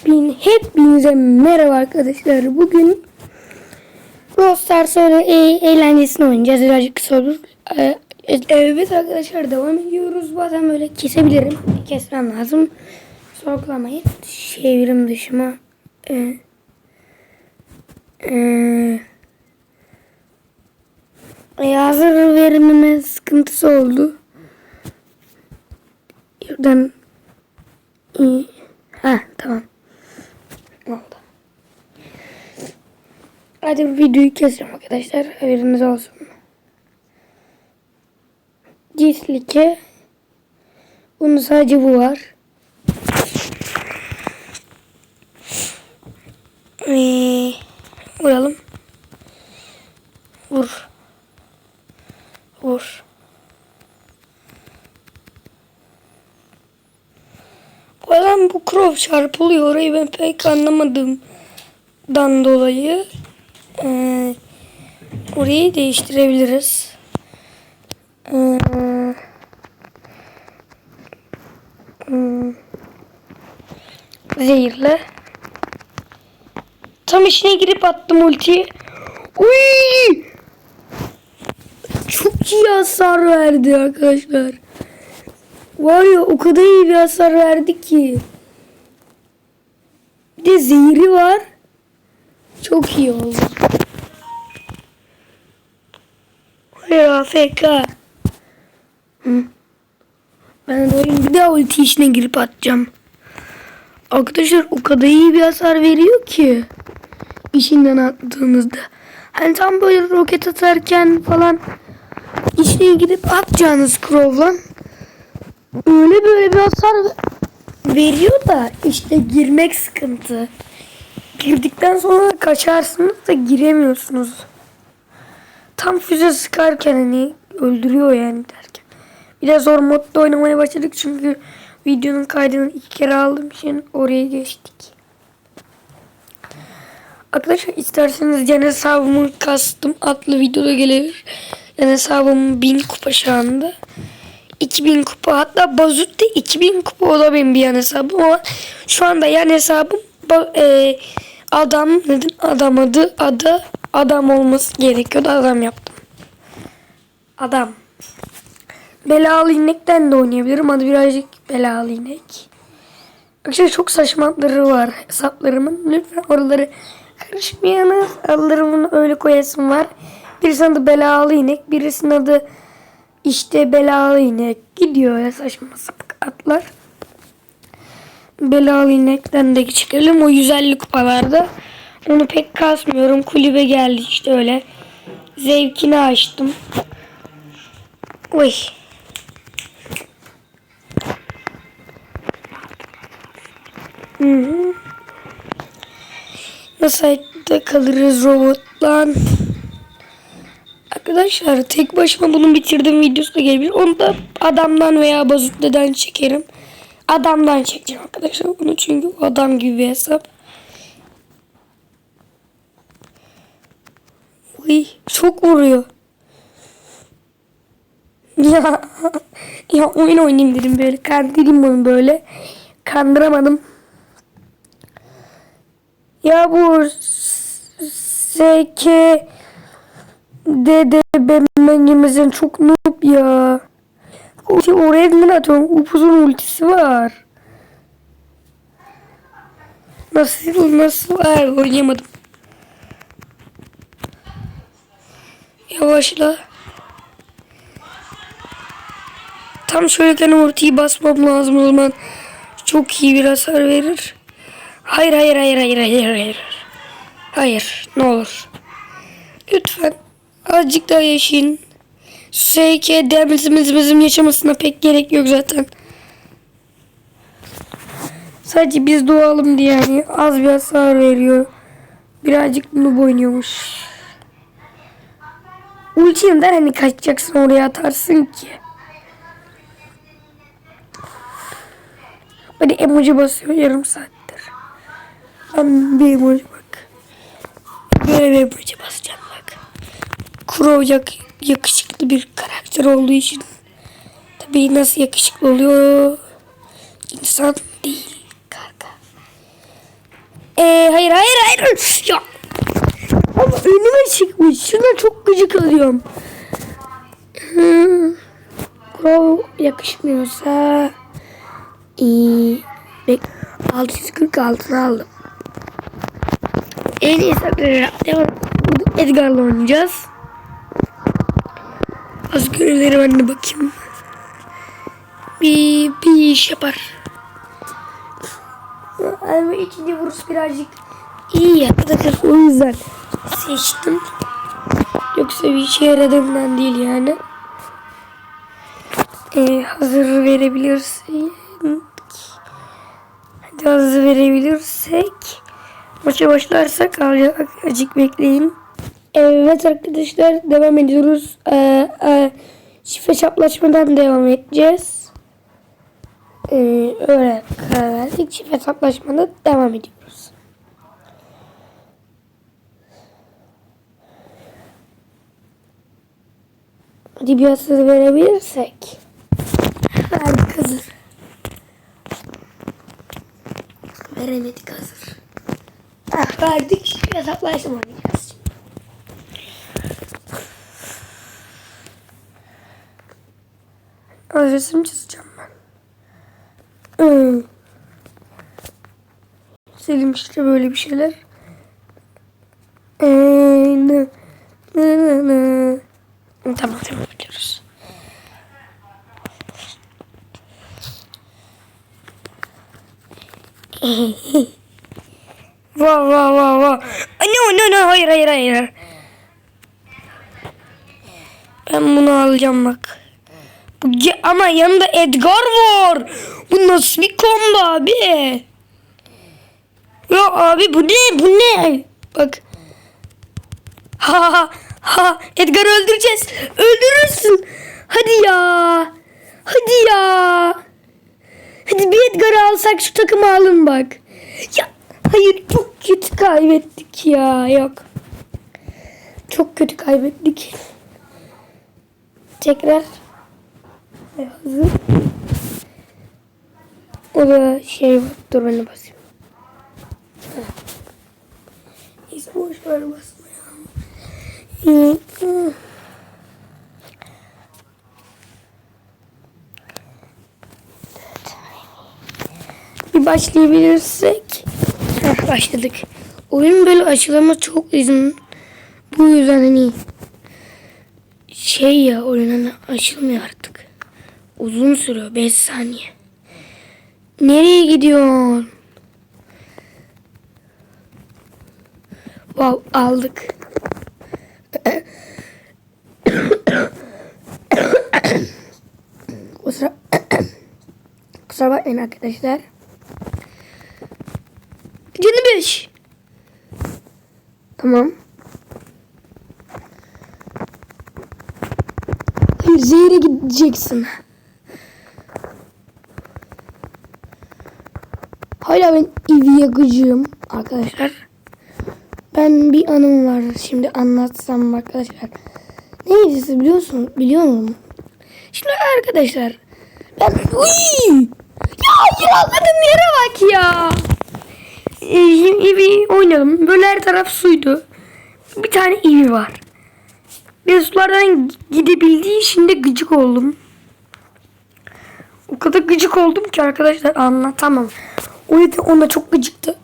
Hepin, hepinize merhaba arkadaşlar. Bugün Brawl Stars e, eğlencesini oynayacağız. Birazcık olur. Ee, evet arkadaşlar devam ediyoruz. Bazen böyle kesebilirim. Kesmem lazım. Sorgulamayın. Çevirim dışıma. Ee, ee, e, hazır verimime sıkıntısı oldu. Buradan iyi. Ha tamam. Hadi videoyu keseceğim arkadaşlar. Haberiniz olsun. Cislike. Bunun sadece bu var. Ee, vuralım. Vur. Vur. Bazen bu krov çarpılıyor. Orayı ben pek anlamadığımdan dolayı ee, orayı değiştirebiliriz. Ee, hmm, zehirle. Tam içine girip attım ultiyi. Uy! Çok iyi hasar verdi arkadaşlar. Var ya o kadar iyi bir hasar verdi ki. Bir de zehri var. Çok iyi oldu. Ya AFK. Ben oyun bir daha ulti içine girip atacağım. Arkadaşlar o kadar iyi bir hasar veriyor ki. İşinden attığınızda. Hani tam böyle roket atarken falan içine girip atacağınız Crow'la öyle böyle bir hasar veriyor da işte girmek sıkıntı. Girdikten sonra kaçarsınız da giremiyorsunuz. Tam füze sıkarken hani öldürüyor yani derken. Bir de zor modda oynamaya başladık çünkü videonun kaydını iki kere aldığım için oraya geçtik. Arkadaşlar isterseniz yan hesabımı kastım adlı videoda gelebilir. Yan hesabım 1000 kupa şu anda. 2000 kupa hatta Bazut da 2000 kupa o bir yan hesabım ama şu anda yan hesabım e, adam neden adam adı adı adam olması gerekiyordu adam yaptım. Adam. Belalı inekten de oynayabilirim. Hadi birazcık belalı inek. Arkadaşlar çok saçma adları var hesaplarımın. Lütfen oraları karışmayınız. Adlarımın öyle koyasım var. Birisinin adı belalı inek. Birisinin adı işte belalı inek. Gidiyor ya saçma sapık atlar. Belalı inekten de çıkalım. O 150 kupalarda. Onu pek kasmıyorum. Kulübe geldi işte öyle. Zevkini açtım. Oy. Hı. Nasıl ayakta kalırız robotla? Arkadaşlar tek başıma bunu bitirdim videosu da gelebilir. Onu da adamdan veya bazutleden çekerim. Adamdan çekeceğim arkadaşlar bunu çünkü adam gibi bir hesap. Uy, çok vuruyor. Ya, ya oyun oynayayım dedim böyle. Kandırayım bunu böyle. Kandıramadım. Ya bu SK Dede bemenimizin çok noob ya. Ulti oraya neden atıyorum? Upuzun ultisi var. Nasıl nasıl var oynayamadım. Yavaşla. Tam şöyle ultiyi basmam lazım o zaman. Çok iyi bir hasar verir. Hayır hayır hayır hayır hayır hayır. Hayır ne olur. Lütfen azıcık daha yaşayın. SK demizimizin yaşamasına pek gerek yok zaten. Sadece biz doğalım diye yani az bir hasar veriyor. Birazcık noob oynuyormuş. Ultiyenden hani kaçacaksın oraya atarsın ki. Hadi emoji basıyor yarım saattir. Ben bir emoji bak. Böyle bir emoji basacağım bak. Kuro yakışıklı bir karakter olduğu için. Tabii nasıl yakışıklı oluyor? İnsan değil kanka. Ee, hayır hayır hayır. Ya. Ama önüme çıkmış. Şuna çok gıcık alıyorum. Crow yakışmıyorsa iyi. Bek 646 aldım. En iyi devam. Edgar'la oynayacağız. Az görevleri ben de bakayım. Bir, bir iş yapar. Ama ikinci vuruş birazcık iyi arkadaşlar o yüzden seçtim. Yoksa bir işe yaradığından değil yani. Ee, hazır verebilirsek hadi hazır verebilirsek maça başlarsak azıcık bekleyin. Evet arkadaşlar devam ediyoruz. Ee, e, şifre çaplaşmadan devam edeceğiz. Ee, öyle karar verdik. Şifre çaplaşmada devam ediyoruz. Hadi bir hazır verebilirsek. Verdik hazır. Veremedik hazır. Ah, verdik. Hesaplaşma oynayacağız. Az resim çizeceğim ben. Hmm. Selim işte böyle bir şeyler. Ee, ne, ne, ne, ne. Tamam tamam biliyoruz. Vah vah vah vah. No no no hayır hayır hayır. Ben bunu alacağım bak. Bu ama yanında Edgar var. Bu nasıl bir combo abi? Ya abi bu ne bu ne? Bak. Ha ha ha Edgar'ı öldüreceğiz. Öldürürsün. Hadi ya. Hadi ya. Hadi bir Edgar'ı alsak şu takımı alın bak. Ya hayır çok kötü kaybettik ya. Yok. Çok kötü kaybettik. Tekrar. Ve hazır. O da şey. Dur ben de basayım. Hiç boş ver hı. Bir başlayabilirsek. Başladık. Oyun böyle açılama çok izin. Bu yüzden hani şey ya oyun hani açılmıyor artık. Uzun sürüyor 5 saniye. Nereye gidiyorsun? Wow aldık. Kusura, kusura bakmayın arkadaşlar. Canı beş. Tamam. Hayır zehre gideceksin. Hala ben Eevee'ye gıcığım arkadaşlar. Ben bir anım var şimdi anlatsam arkadaşlar. Neydi siz biliyorsun biliyor musun? Şimdi arkadaşlar ben Uy! Ya hayır anladığım yere bak ya. Ee, şimdi Eevee oynadım. Böyle her taraf suydu. Bir tane Eevee var. Bir sulardan gidebildiği için de gıcık oldum. O kadar gıcık oldum ki arkadaşlar anlatamam. O yüzden ona çok gıcıktı.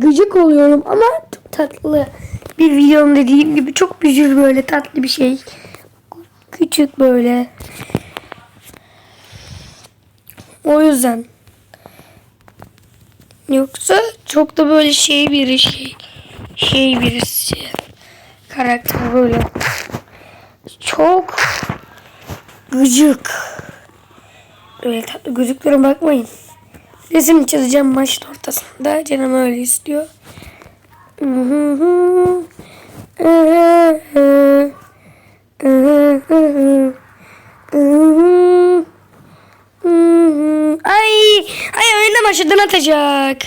Gıcık oluyorum ama çok tatlı bir videom dediğim gibi çok bücür böyle tatlı bir şey. Küçük böyle. O yüzden. Yoksa çok da böyle şey bir şey. Şey birisi. Karakter böyle. Çok gıcık. Öyle tatlı gözüklere bakmayın. Resim çizeceğim maçın ortasında. Canım öyle istiyor. Ay, ay oyunda başladan atacak.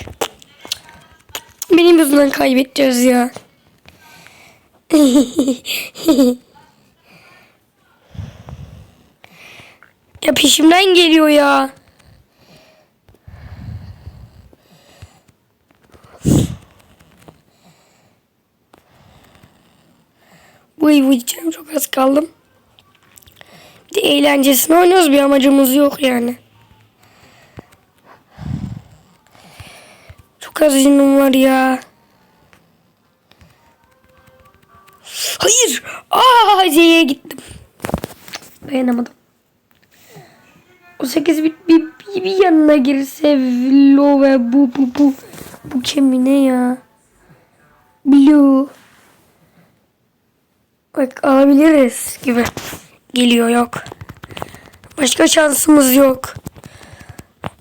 Benim yüzümden kaybedeceğiz ya. Ya peşimden geliyor ya. Vıy vıy canım çok az kaldım. Bir de eğlencesine oynuyoruz bir amacımız yok yani. Çok az canım var ya. Hayır. Aa C'ye gittim. Dayanamadım. O 8 bit bir, bir, bir yanına girse Vlo ve bu bu bu. Bu kim ne ya? Blue. Bak alabiliriz gibi. Geliyor yok. Başka şansımız yok.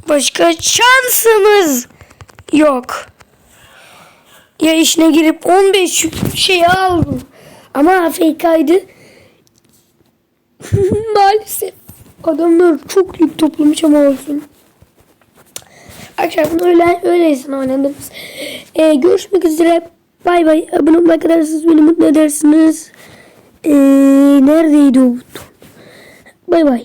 Başka şansımız yok. Ya işine girip 15 şey aldım. Ama AFK'ydı. Maalesef. Adamlar çok yük toplamış ama olsun. Akşam öyle öyleysin oynadınız. Ee, görüşmek üzere. Bay bay. Abone olmak kadar siz beni mutlu edersiniz. Ee, neredeydi o buton? Bay bay.